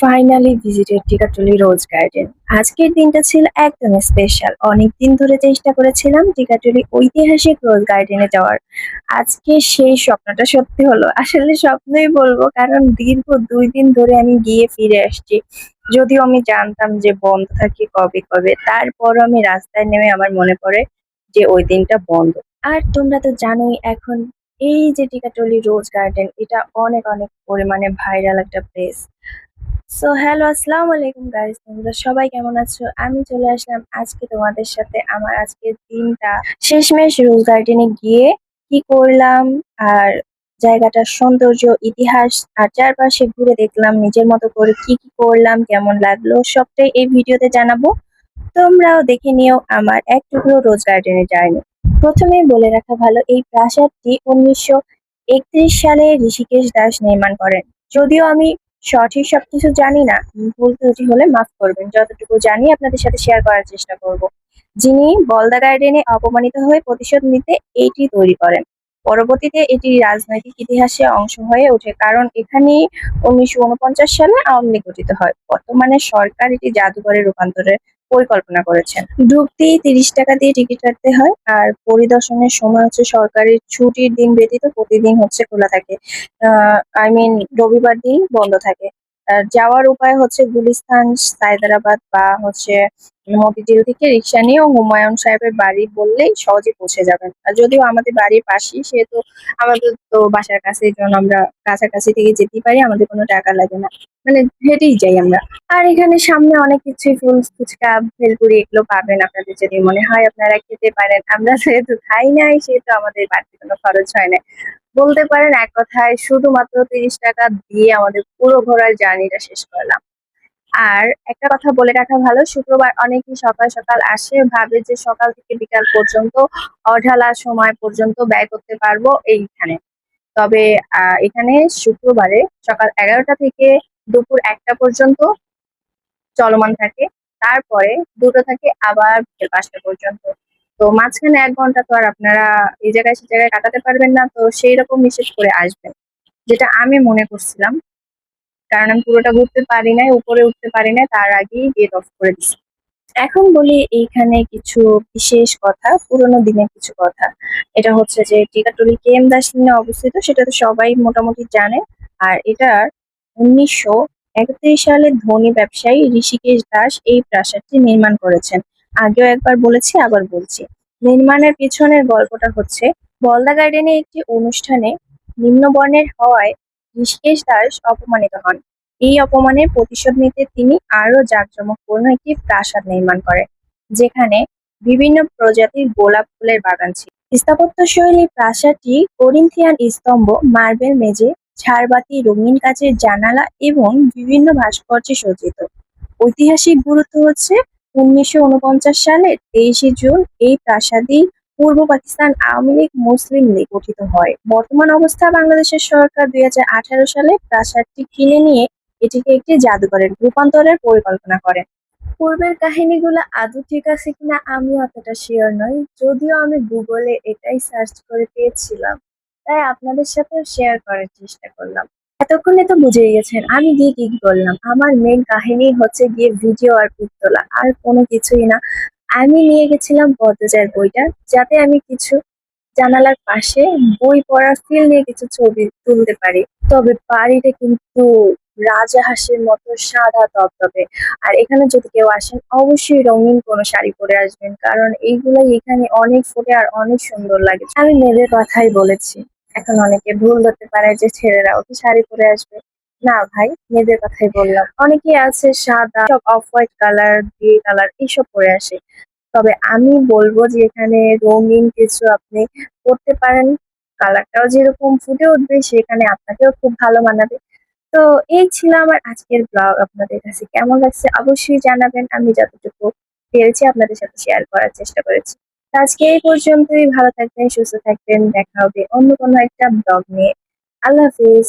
Finally visited Tikatuli rose garden আজকের দিনটা ছিল একদম স্পেশাল অনেক দিন ধরে চেষ্টা করেছিলাম টিকাটুলি ঐতিহাসিক রোজ গার্ডেনে যাওয়ার। আজকে সেই স্বপ্নটা সত্যি হলো। আসলে স্বপ্নই বলব, কারণ দীর্ঘ দুই দিন ধরে আমি গিয়ে ফিরে আসছি। যদিও আমি জানতাম যে বন্ধ থাকে কবে কবে, তারপরও আমি রাস্তায় নেমে আমার মনে পড়ে যে ওই দিনটা বন্ধ। আর তোমরা তো জানোই এখন এই যে টিকাটুলি রোজ গার্ডেন এটা অনেক অনেক পরিমাণে ভাইরাল একটা প্লেস সো হ্যালো আসসালামু আলাইকুম গাইস তোমরা সবাই কেমন আছো? আমি চলে আসলাম আজকে তোমাদের সাথে আমার আজকের দিনটা। শেষমেশ রোজ গার্ডেনে গিয়ে কি করলাম আর জায়গাটার সৌন্দর্য, ইতিহাস আর চারপাশে ঘুরে দেখলাম, নিজের মতো করে কি কি করলাম, কেমন লাগল, সবটাই এই ভিডিওতে জানাব। তোমরাও দেখে নিও আমার এক টুকরো রোজ গার্ডেনে জার্নি। প্রথমেই বলে রাখা ভালো, এই প্রাসাদটি উনিশশো একত্রিশ সালে ঋষিকেশ দাস নির্মাণ করেন। যদিও আমি সঠিক সবকিছু জানি না ভুল ত্রুটি হলে মাফ করবেন। যতটুকু জানি আপনাদের সাথে শেয়ার করার চেষ্টা করব। যিনি বলদা গার্ডেনে অপমানিত হয়ে প্রতিশোধ নিতে এইটি তৈরি করেন। পরবর্তীতে এটি রাজনৈতিক ইতিহাসে অংশ হয়ে ওঠে, কারণ এখানে উনিশশো উনপঞ্চাশ সালে আওয়ামী লীগ গঠিত হয়। বর্তমানে সরকার এটি জাদুঘরে রূপান্তরের পরিকল্পনা করেছেন। ঢুকতেই তিরিশ টাকা দিয়ে টিকিট কাটতে হয়, আর পরিদর্শনের সময় হচ্ছে সরকারি ছুটির দিন ব্যতীত প্রতিদিন হচ্ছে খোলা থাকে। আহ আই মিন রবিবার দিন বন্ধ থাকে। যাওয়ার উপায় হচ্ছে গুলিস্তান, সায়দারাবাদ বা হচ্ছে মতিঝিল থেকে রিক্সা নিয়ে হুমায়ুন সাহেবের বাড়ি বললেই সহজে পৌঁছে যাবেন। যদিও আমাদের বাড়ির পাশেই, সেহেতু আমাদের তো বাসার কাছে জন্য আমরা কাছাকাছি থেকে যেতেই পারি, আমাদের কোনো টাকা লাগে না। মানে হেঁটেই যাই আমরা। আর এখানে সামনে অনেক কিছুই, ফুল, ফুচকা, ভেলপুরি এগুলো পাবেন আপনাদের যদি মনে হয়, আপনারা খেতে পারেন। আমরা যেহেতু খাই নাই, সেহেতু আমাদের বাড়তি কোনো খরচ হয় না বলতে পারেন এক কথায় শুধুমাত্র তিরিশ টাকা দিয়ে আমাদের পুরো ঘোরার জার্নিটা শেষ করলাম। আর একটা কথা বলে রাখা ভালো, শুক্রবার অনেকেই সকাল সকাল আসে, ভাবে যে সকাল থেকে বিকাল পর্যন্ত অঢালা সময় পর্যন্ত ব্যয় করতে পারব এইখানে। তবে এখানে শুক্রবারে সকাল এগারোটা থেকে দুপুর একটা পর্যন্ত চলমান থাকে, তারপরে দুটো থেকে আবার বিকেল পাঁচটা পর্যন্ত। তো মাঝখানে এক ঘণ্টা তো আর আপনারা এই জায়গায় সে জায়গায় কাটাতে পারবেন না, তো সেই রকম বিশেষ করে আসবেন, যেটা আমি মনে করছিলাম। কারণ আমি পুরোটা ঘুরতে পারি নাই, উপরে উঠতে পারি নাই, তার আগেই গেট অফ করে দিছি। এখন বলি এইখানে কিছু বিশেষ কথা, পুরোনো দিনের কিছু কথা। এটা হচ্ছে যে টিকাটুলি কে এম দাস অবস্থিত, সেটা তো সবাই মোটামুটি জানে। আর এটার উনিশশো একত্রিশ সালে ধনী ব্যবসায়ী ঋষিকেশ দাস এই প্রাসাদটি নির্মাণ করেছেন। আগেও একবার বলেছি, আবার বলছি। নির্মাণের পিছনের গল্পটা হচ্ছে, বলদা গার্ডেনে একটি অনুষ্ঠানে নিম্নবর্ণের হওয়ায় ঋষিকেশ দাস অপমানিত হন। এই অপমানের প্রতিশোধ নিতে তিনি আরও জাঁকজমকপূর্ণ একটি প্রাসাদ নির্মাণ করেন, যেখানে বিভিন্ন প্রজাতির গোলাপ ফুলের বাগান ছিল। স্থাপত্য শৈলী প্রাসাদটি করিন্থিয়ান স্তম্ভ, মার্বেল মেঝে ঝাড়বাতি রঙিন কাচের জানালা এবং বিভিন্ন ভাস্কর্যে সজ্জিত। ঐতিহাসিক গুরুত্ব হচ্ছে উনিশশো সালের তেইশে জুন এই প্রাসাদই পূর্ব পাকিস্তান আওয়ামী লীগ মুসলিম লীগ গঠিত হয়। বর্তমান অবস্থা বাংলাদেশের সরকার দুই হাজার আঠারো সালে প্রাসাদটি কিনে নিয়ে এটিকে একটি জাদুঘরের রূপান্তরের পরিকল্পনা করেন পূর্বের কাহিনীগুলো আদৌ ঠিক আছে কিনা আমি অতটা শিওর নই, যদিও আমি গুগলে এটাই সার্চ করে পেয়েছিলাম। তাই আপনাদের সাথে শেয়ার করার চেষ্টা করলাম। এতক্ষণে তো বুঝেই গেছেন, আমি গিয়ে কি করলাম? আমার মেন কাহিনী হচ্ছে গিয়ে ভিডিও আর পিক তোলা, আর কোনো কিছুই না। আমি নিয়ে গেছিলাম পদ্মজার বইটা, যাতে আমি কিছু জানালার পাশে বই পড়ার ফিল নিয়ে কিছু ছবি তুলতে পারি। তবে বাড়িটা কিন্তু রাজাহাঁসের মতো সাদা তবতবে আর এখানে যদি কেউ আসেন, অবশ্যই রঙিন কোনো শাড়ি পরে আসবেন, কারণ এইগুলাই এখানে অনেক ফোটে আর অনেক সুন্দর লাগে। আমি মেয়েদের কথাই বলেছি। এখন অনেকে ভুল ধরতে পারে যে ছেলেরা ওকে শাড়ি পরে আসবে। না ভাই, মেয়েদের কথাই বললাম। অনেকেই আছে সাদা, সব off white colour grey colour এইসব পরে আসে। তবে আমি বলব যে এখানে রঙিন কিছু আপনি করতে পারেন। কালারটাও যেরকম ফুটে উঠবে, সেখানে আপনাকেও খুব ভালো মানাবে। তো এই ছিল আমার আজকের ব্লগ আপনাদের কাছে কেমন লাগছে অবশ্যই জানাবেন। আমি যতটুকু পেরেছি আপনাদের সাথে শেয়ার করার চেষ্টা করেছি। আজকে এই পর্যন্তই। ভালো থাকবেন, সুস্থ থাকবেন। দেখা হবে অন্য কোনো একটা ব্লগ নিয়ে। আল্লাহ হাফিজ।